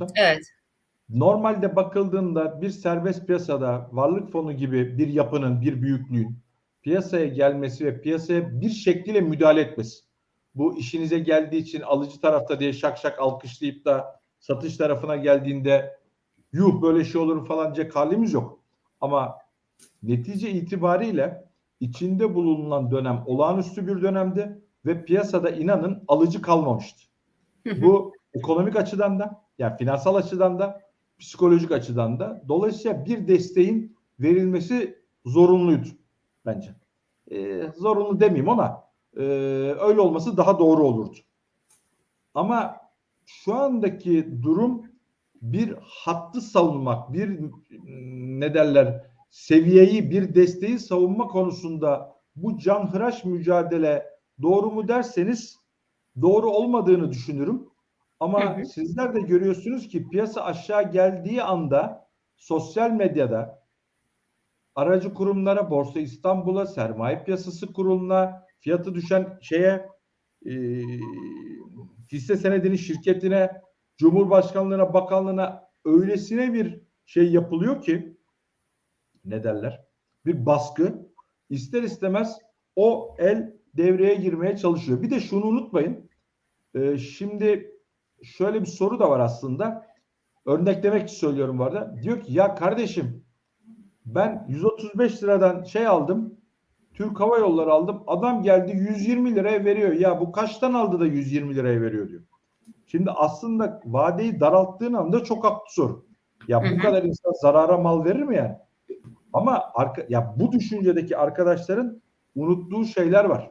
yanılmıyorsam. Evet. Normalde bakıldığında bir serbest piyasada varlık fonu gibi bir yapının, bir büyüklüğün piyasaya gelmesi ve piyasaya bir şekliyle müdahale etmesi. Bu işinize geldiği için alıcı tarafta diye şak şak alkışlayıp da satış tarafına geldiğinde yuh böyle şey olur falan diyecek halimiz yok. Ama netice itibariyle içinde bulunan dönem olağanüstü bir dönemdi ve piyasada inanın alıcı kalmamıştı. Bu ekonomik açıdan da yani finansal açıdan da psikolojik açıdan da dolayısıyla bir desteğin verilmesi zorunluydu bence. Ee, zorunlu demeyeyim ona. Ee, öyle olması daha doğru olurdu. Ama şu andaki durum bir hattı savunmak, bir ne derler seviyeyi, bir desteği savunma konusunda bu canhıraş mücadele doğru mu derseniz doğru olmadığını düşünürüm. Ama sizler de görüyorsunuz ki piyasa aşağı geldiği anda sosyal medyada aracı kurumlara, Borsa İstanbul'a, sermaye piyasası kuruluna, fiyatı düşen şeye, e, hisse senedinin şirketine, Cumhurbaşkanlığına, bakanlığına öylesine bir şey yapılıyor ki ne derler? Bir baskı ister istemez o el devreye girmeye çalışıyor. Bir de şunu unutmayın. e, şimdi şöyle bir soru da var aslında. Örneklemek için söylüyorum bu arada. Diyor ki ya kardeşim ben 135 liradan şey aldım. Türk Hava Yolları aldım. Adam geldi 120 liraya veriyor. Ya bu kaçtan aldı da 120 liraya veriyor diyor. Şimdi aslında vadeyi daralttığın anda çok haklı soru. Ya bu kadar insan zarara mal verir mi yani? Ama arka, ya bu düşüncedeki arkadaşların unuttuğu şeyler var.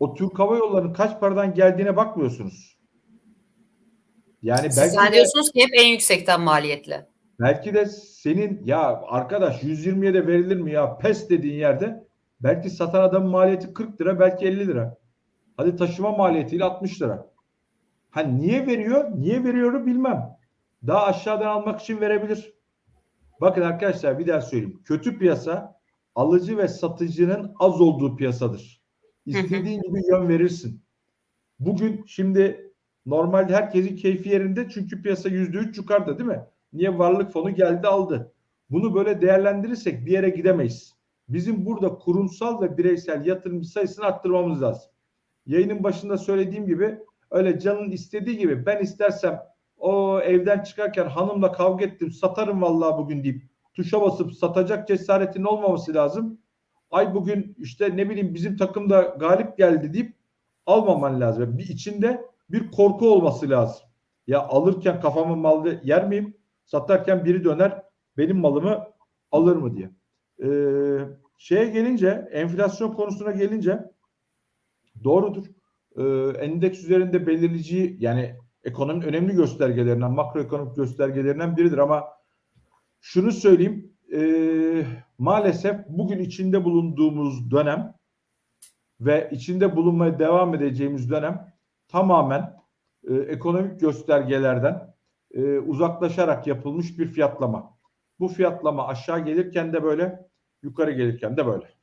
O Türk Hava Yolları'nın kaç paradan geldiğine bakmıyorsunuz. Yani Siz belki de, zannediyorsunuz ki hep en yüksekten maliyetli. belki de senin ya arkadaş 120'ye de verilir mi ya pes dediğin yerde belki satan adamın maliyeti 40 lira belki 50 lira. Hadi taşıma maliyetiyle 60 lira. Ha niye veriyor? Niye veriyoru bilmem. Daha aşağıdan almak için verebilir. Bakın arkadaşlar bir daha söyleyeyim. Kötü piyasa alıcı ve satıcının az olduğu piyasadır. İstediğin gibi yön verirsin. Bugün şimdi normalde herkesin keyfi yerinde çünkü piyasa yüzde üç yukarıda değil mi? Niye varlık fonu geldi aldı. Bunu böyle değerlendirirsek bir yere gidemeyiz. Bizim burada kurumsal ve bireysel yatırımcı sayısını arttırmamız lazım. Yayının başında söylediğim gibi öyle canın istediği gibi ben istersem o evden çıkarken hanımla kavga ettim satarım vallahi bugün deyip tuşa basıp satacak cesaretin olmaması lazım. Ay bugün işte ne bileyim bizim takım da galip geldi deyip almaman lazım. Bir içinde bir korku olması lazım. Ya alırken kafamın malı yer miyim? Satarken biri döner benim malımı alır mı diye. Ee, şeye gelince enflasyon konusuna gelince doğrudur. Ee, endeks üzerinde belirleyici yani ekonominin önemli göstergelerinden makroekonomik göstergelerinden biridir ama şunu söyleyeyim ee, maalesef bugün içinde bulunduğumuz dönem ve içinde bulunmaya devam edeceğimiz dönem tamamen e, ekonomik göstergelerden e, uzaklaşarak yapılmış bir fiyatlama. Bu fiyatlama aşağı gelirken de böyle, yukarı gelirken de böyle.